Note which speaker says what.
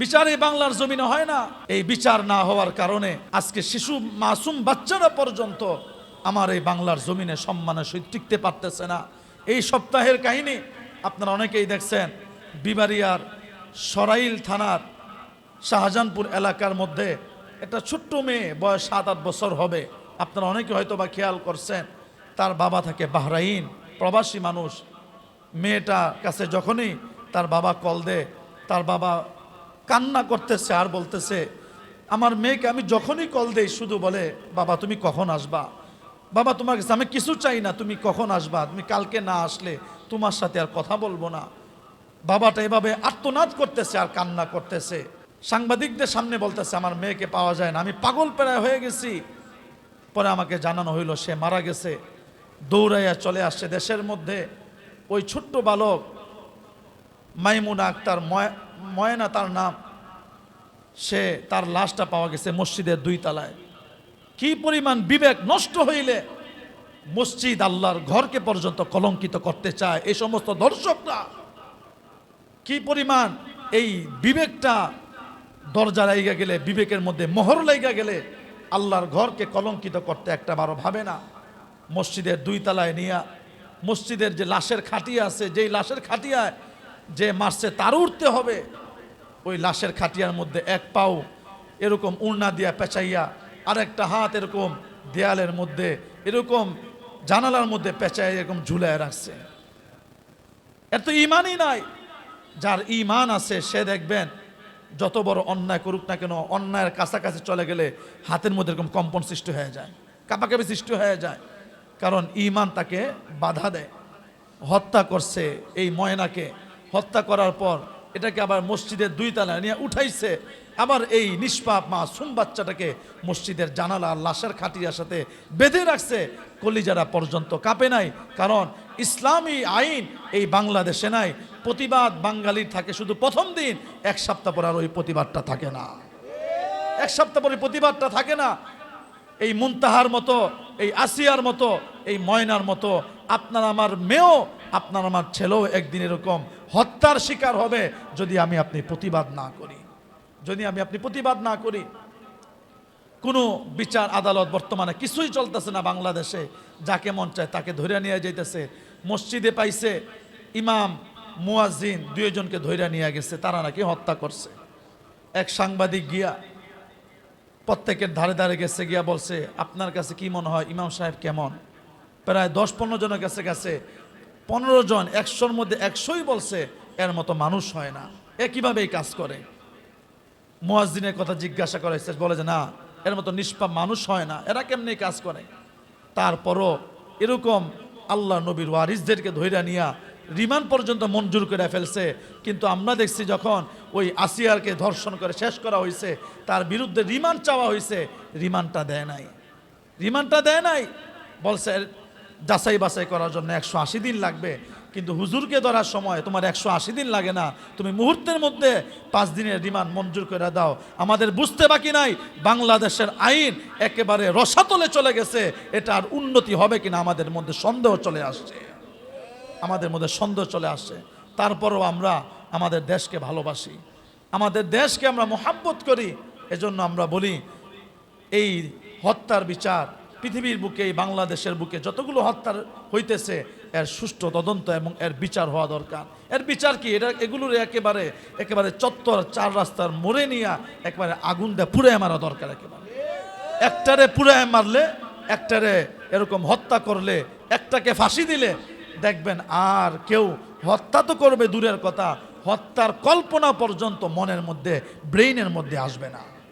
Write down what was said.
Speaker 1: বিচার বাংলার জমিনে হয় না। এই বিচার না হওয়ার কারণে আজকে শিশু মাসুম বাচ্চারা পর্যন্ত আমার এই বাংলার জমিনে সম্মানের সহিত টিকতে পারতেছে না। এই সপ্তাহের কাহিনী আপনারা অনেকেই দেখছেন। বিবারিয়ার সরাইল থানার শাহজাহানপুর এলাকার মধ্যে একটা ছোট্ট মেয়ে, বয়স সাত, আট বছর হবে। আপনারা অনেকে হয়তো বা খেয়াল করছেন, তার বাবা থাকে বাহরাইন, প্রবাসী মানুষ। মেয়েটা কাছে যখনই তার বাবা কল দে তার বাবা কান্না করতেছে আর বলতেছে, আমার মেয়েকে আমি যখনই কল দেই, শুধু বলে, বাবা, তুমি কখন আসবা? বাবা, তোমার কাছে আমি কিছু চাই না, তুমি কখন আসবা? তুমি কালকে না আসলে তোমার সাথে আর কথা বলব না। বাবাটা এভাবে আর্তনাদ করতেছে আর কান্না করতেছে। সাংবাদিকদের সামনে বলতেছে, আমার মেয়েকে পাওয়া যায় না, আমি পাগল প্রায় হয়ে গেছি। পরে আমাকে জানানো হইল, সে মারা গেছে। দৌড়াইয়া চলে আসছে দেশের মধ্যে। ওই ছোট্ট বালক, মাইমুনা আক্তার, ময়- ময়না তার নাম সে তার লাশটা পাওয়া গেছে মসজিদের দুই তলায়। কি পরিমাণ বিবেক নষ্ট হইলে মসজিদ আল্লাহর ঘরকে পর্যন্ত কলঙ্কিত করতে চায় এই সমস্ত দর্শকরা? কি পরিমাণ এই বিবেকটা দরজা লাইগা গেলে, বিবেকের মধ্যে মোহর লাইগা গেলে আল্লাহর ঘরকে কলঙ্কিত করতে একটা বারো ভাবে না। মসজিদের দুই তলায় নিয়া, মসজিদের যে লাশের খাটিয়া আছে, যেই লাশের খাটিয়ায় যে মারছে তার উঠতে হবে। ওই লাশের খাটিয়ার মধ্যে এক পাও এরকম উড়না দিয়া পেঁচাইয়া আর একটা হাত এরকম দেয়ালের মধ্যে, এরকম জানালার মধ্যে পেঁচাই এরকম ঝুলায় রাখছে। এত ইমানই নাই। যার ইমান আছে, সে দেখবেন যত বড় অন্যায় করুক না কেন, অন্যায়ের কাছাকাছি চলে গেলে হাতের মধ্যে এরকম কম্পন সৃষ্টি হয়ে যায়, কাপাকাপি সৃষ্টি হয়ে যায়। কারণ ইমান তাকে বাধা দেয়। হত্যা করছে এই ময়নাকে। হত্যা করার পর এটাকে আবার মসজিদের দুই তলায় নিয়ে উঠাইছে। আবার এই নিষ্পাপ মা সুম বাচ্চাটাকে মসজিদের জানালা লাশের খাটিয়ার সাথে বেঁধে রাখছে। কলিজারা পর্যন্ত কাঁপে নাই, কারণ ইসলামী আইন এই বাংলাদেশে নাই। প্রতিবাদ বাঙালির থাকে শুধু প্রথম দিন, এক সপ্তাহ পর আর ওই প্রতিবাদটা থাকে না। এক সপ্তাহ পরে প্রতিবাদটা থাকে না। এই মুনতাহার মতো, এই আসিয়ার মতো, এই ময়নার মতো আপনার আমার মেয়েও, আপনার আমার ছেলেও একদিন এরকম হত্যার শিকার হবে যদি আমি আপনি প্রতিবাদ না করি। যদি আমি আপনি প্রতিবাদ না করি, কোনো বিচার আদালত বর্তমানে কিছুই চলতেছে না বাংলাদেশে। যাকে মন চায় তাকে ধরে নিয়ে যাইতেছে। মসজিদে পাইছে ইমাম, মুয়াজ্জিন দুইজনকে ধরে নিয়ে গেছে, তারা নাকি হত্যা করছে। এক সাংবাদিক গিয়া প্রত্যেকের ধারে ধারে গেছে, গিয়া বলছে, আপনার কাছে কি মনে হয়, ইমাম সাহেব কেমন? প্রায় দশ পনেরো জনের কাছে গেছে পনেরো জন, একশোর মধ্যে একশোই বলছে এর মতো মানুষ হয় না। এ কীভাবে কাজ করে? মুয়াজ্জিনের কথা জিজ্ঞাসা করেছে বলে যে না, এর মতো নিষ্পাপ মানুষ হয় না, এরা কেমনি কাজ করে? তারপরও এরকম আল্লাহ নবীর ওয়ারিসদেরকে ধৈর্য নিয়া রিমান্ড পর্যন্ত মঞ্জুর করে ফেলছে, কিন্তু আমরা দেখছি যখন ওই আসিয়ারকে ধর্ষণ করে শেষ করা হয়েছে তার বিরুদ্ধে রিমান্ড চাওয়া হয়েছে রিমান্ডটা দেয় নাই। রিমান্ডটা দেয় নাই, বলছে যাচাই বাছাই করার জন্য একশো আশি দিন লাগবে। কিন্তু হুজুরকে ধরার সময় তোমার একশো আশি দিন লাগে না। তুমি মুহূর্তের মধ্যে পাঁচ দিনের রিমান্ড মঞ্জুর করে দাও। আমাদের বুঝতে বাকি নাই, বাংলাদেশের আইন একেবারে রসাতলে চলে গেছে। এটা আর উন্নতি হবে কিনা আমাদের মধ্যে সন্দেহ চলে আসছে। আমাদের মধ্যে সন্দেহ চলে আসছে। তারপরও আমরা আমাদের দেশকে ভালোবাসি। আমাদের দেশকে আমরা মোহাব্বত করি। এজন্য আমরা বলি, এই হত্যার বিচার পৃথিবীর বুকে এই বাংলাদেশের বুকে যতগুলো হত্যার হইতেছে, এর সুষ্ঠু তদন্ত এবং এর বিচার হওয়া দরকার। এর বিচার কি? এটা এগুলোর একেবারে একেবারে চত্বর, চার রাস্তার মোড়ে নিয়ে একেবারে আগুন দেয় পুরে মারা দরকার একেবারে। একটারে পুরে মারলে, একটারে এরকম হত্যা করলে, একটাকে ফাঁসি দিলে, দেখবেন আর কেউ হত্যা তো করবে দূরের কথা, হত্যার কল্পনা পর্যন্ত মনের মধ্যে, ব্রেইনের মধ্যে আসবে না।